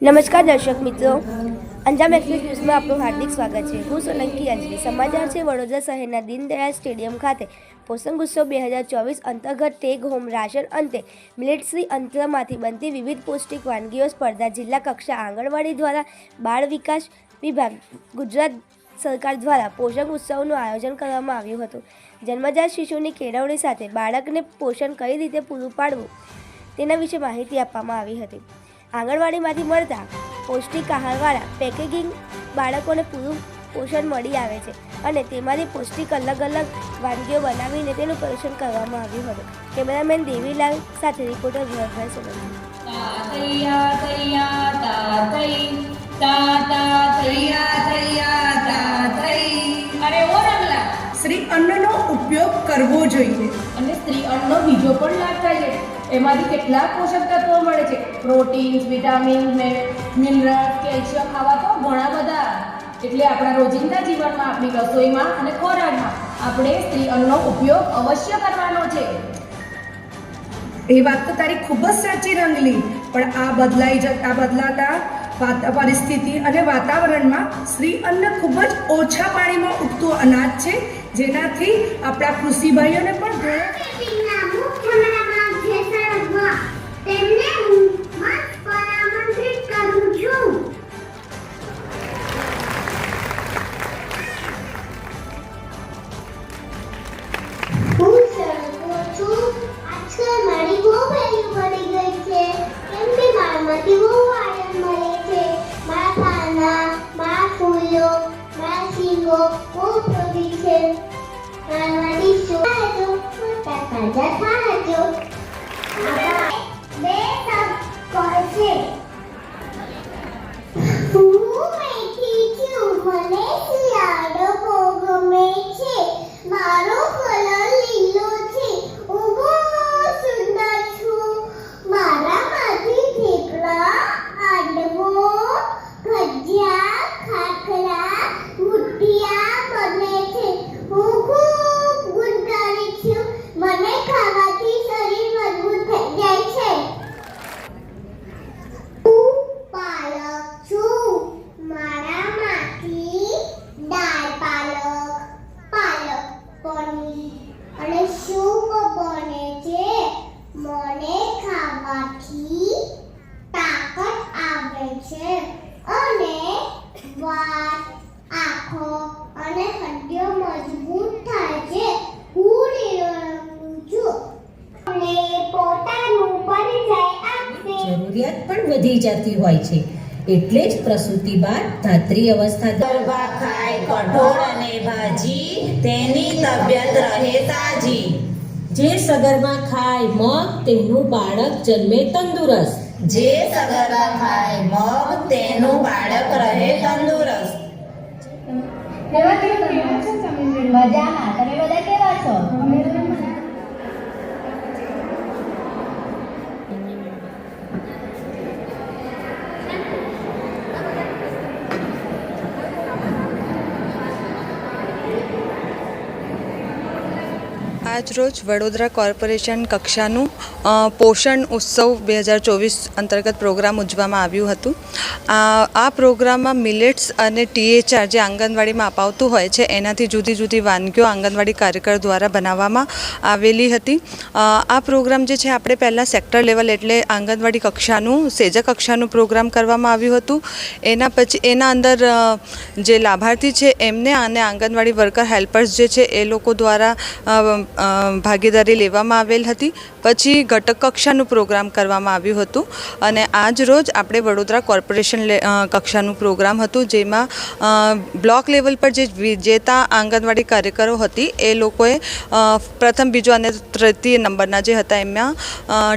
નમસ્કાર દર્શક મિત્રો. અંજામ એક્સપ્રેસ ન્યૂઝમાં આપનું હાર્દિક સ્વાગત છે. હું સોલંકી અંજલિ. સમાચાર છે, વડોદરા શહેરના દીનદયાળ સ્ટેડિયમ ખાતે પોષણ ઉત્સવ બે હજાર ચોવીસ અંતર્ગત ટેગ હોમ રાશન અંતે મિલિટરી અંતરમાંથી બનતી વિવિધ પૌષ્ટિક વાનગીઓ સ્પર્ધા જિલ્લા કક્ષા આંગણવાડી દ્વારા બાળ વિકાસ વિભાગ, ગુજરાત સરકાર દ્વારા પોષણ ઉત્સવનું આયોજન કરવામાં આવ્યું હતું. જન્મજાત શિશુની કેળવણી સાથે બાળકને પોષણ કઈ રીતે પૂરું પાડવું તેના વિશે માહિતી આપવામાં આવી હતી. આંગણવાડીમાંથી મળતા પૌષ્ટિક આહારવાળા પેકેજિંગ બાળકોને પૂરું પોષણ મળી આવે છે અને તેમાંથી પૌષ્ટિક અલગ અલગ વાનગીઓ બનાવીને તેનું પરીક્ષણ કરવામાં આવ્યું હતું. કેમેરામેન દેવીલાલ સાથે રિપોર્ટર ભરતભાઈ સોલંકી. તૈયા તૈયા તા તઈ તા તા તૈયા તૈયા તા તઈ અરે ઓ રમલા શ્રી અન્નનો ઉપયોગ કરવો જોઈએ. અને સ્ત્રી અન્નનો બીજો પણ લાભ થાય છે. એમાંથી કેટલા પોષક તત્વો મળે છે. પ્રોટીન્સ વિટામિન મિનરલ્સ કેલ્શિયમ આવા તો ઘણા બધા. એટલે આપણા રોજિંદા જીવનમાં આપણી રસોઈમાં અને ખોરાકમાં આપણે સ્ત્રી અન્નનો ઉપયોગ અવશ્ય કરવાનો છે. એ વાત તો તારી ખૂબ જ સાચી રંગલી. પણ આ બદલાઈ જતા બદલાતા પરિસ્થિતિ અને વાતાવરણમાં શ્રી અન્ન ખૂબ જ ઓછા પાણીમાં ઉગતું અનાજ છે. જેનાથી આપણા કૃષિભાઈઓને પણ ઘણો Ah, não é isso. Ah, eu tô com a વધી જતી હોય છે. એટલે જ પ્રસૂતિ બાદ ધાત્રી અવસ્થા ગરબા ખાય, કઠોળ અને ભાજી, તેની તબિયત રહે તાજી. જે સગર્ભા ખાય મગ, તેનું બાળક જન્મે તંદુરસ્ત. જે સગર્ભા ખાય મગ, તેનું બાળક રહે તંદુરસ્ત. મજામાં? તમે બધા કેવા છો? આજરોજ વડોદરા કોર્પોરેશન કક્ષાનું પોષણ ઉત્સવ બે હજાર ચોવીસ અંતર્ગત પ્રોગ્રામ ઉજવવામાં આવ્યું હતું. આ પ્રોગ્રામમાં મિલેટ્સ અને ટીએચઆર જે આંગણવાડીમાં અપાવતું હોય છે, એનાથી જુદી જુદી વાનગીઓ આંગણવાડી કાર્યકર દ્વારા બનાવવામાં આવેલી હતી. આ પ્રોગ્રામ જે છે, આપણે પહેલાં સેક્ટર લેવલ એટલે આંગણવાડી કક્ષાનું સેજા કક્ષાનું પ્રોગ્રામ કરવામાં આવ્યું હતું. એના પછી, એના અંદર જે લાભાર્થી છે, એમને અને આંગણવાડી વર્કર હેલ્પર્સ જે છે, એ લોકો દ્વારા ભાગીદારી લેવામાં આવેલ હતી. પછી ઘટક કક્ષાનું પ્રોગ્રામ કરવામાં આવ્યું હતું. અને આજ રોજ આપણે વડોદરા કોર્પોરેશન કક્ષાનું પ્રોગ્રામ હતું, જેમાં બ્લોક લેવલ પર જે વિજેતા આંગણવાડી કાર્યકરો હતી, એ લોકોએ પ્રથમ, બીજો અને તૃતીય નંબરના જે હતા, એમાં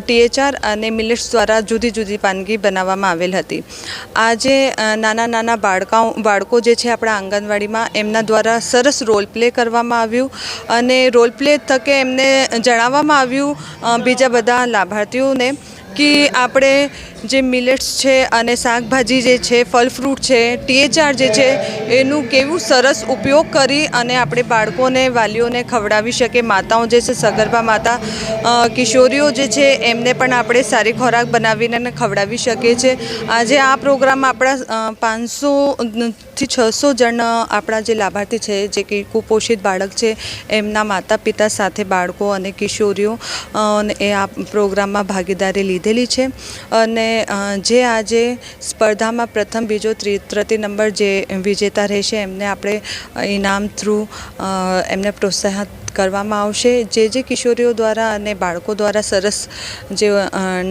ટીએચઆર અને મિલેટ્સ દ્વારા જુદી જુદી વાનગી બનાવવામાં આવેલ હતી. આજે નાના નાના બાળકાઓ, બાળકો જે છે આપણા આંગણવાડીમાં, એમના દ્વારા સરસ રોલ પ્લે કરવામાં આવ્યું. અને રોલ પ્લે થકે એમને જણાવવામાં આવ્યું બીજા બધા લાભાર્થીઓને કે આપણે જે મિલેટ્સ છે અને શાકભાજી જે છે ફળ ફ્રૂટ છે, ટીએચઆર જે છે, એનું કેવું સરસ ઉપયોગ કરી અને આપણે બાળકોને, વાલીઓને ખવડાવી શકીએ માતાઓ જે છે, સગર્ભા માતા કિશોરીઓ જે છે, એમને પણ આપણે સારી ખોરાક બનાવીને ખવડાવી શકીએ છીએ. આજે આ પ્રોગ્રામ આપણા પાંચસો થી છસો જણ આપણા જે લાભાર્થી છે, જે કે કુપોષિત બાળક છે, એમના માતા પિતા સાથે બાળકો અને કિશોરીઓ એ આ પ્રોગ્રામમાં ભાગીદારી લીધેલી છે. અને જે આજે સ્પર્ધામાં પ્રથમ, બીજો તૃતીય નંબર જે વિજેતા રહેશે, એમને આપણે ઇનામ થ્રુ એમને પ્રોત્સાહિત કરવામાં આવશે. જે જે કિશોરીઓ દ્વારા અને બાળકો દ્વારા સરસ જે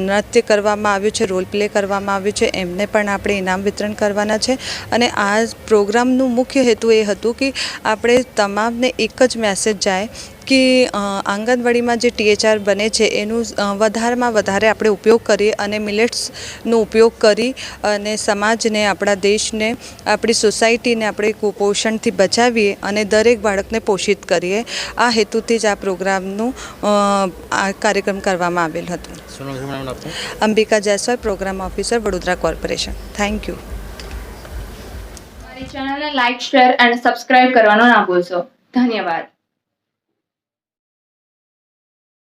નૃત્ય કરવામાં આવ્યું છે રોલ પ્લે કરવામાં આવ્યું છે, એમને પણ આપણે ઇનામ વિતરણ કરવાના છે. અને આ પ્રોગ્રામનું મુખ્ય હેતુ એ હતું કે આપણે તમામને એક જ મેસેજ જાય કે આંગણવાડીમાં જે ટીએચઆર બને છે એનું વધારેમાં વધારે આપણે ઉપયોગ કરીએ અને મિલેટ્સનો ઉપયોગ કરી અને સમાજને આપણા દેશને આપણી સોસાયટીને આપણે કુપોષણથી બચાવીએ અને દરેક બાળકને પોષિત કરીએ. આ હેતુથી જ આ પ્રોગ્રામનું આ કાર્યક્રમ કરવામાં આવેલ હતું. Ambika Jaiswal program officer Vadodara corporation. Thank you મારી ચેનલને લાઇક શેર અને સબસ્ક્રાઇબ કરવાનું ના ભૂલશો. ધન્યવાદ.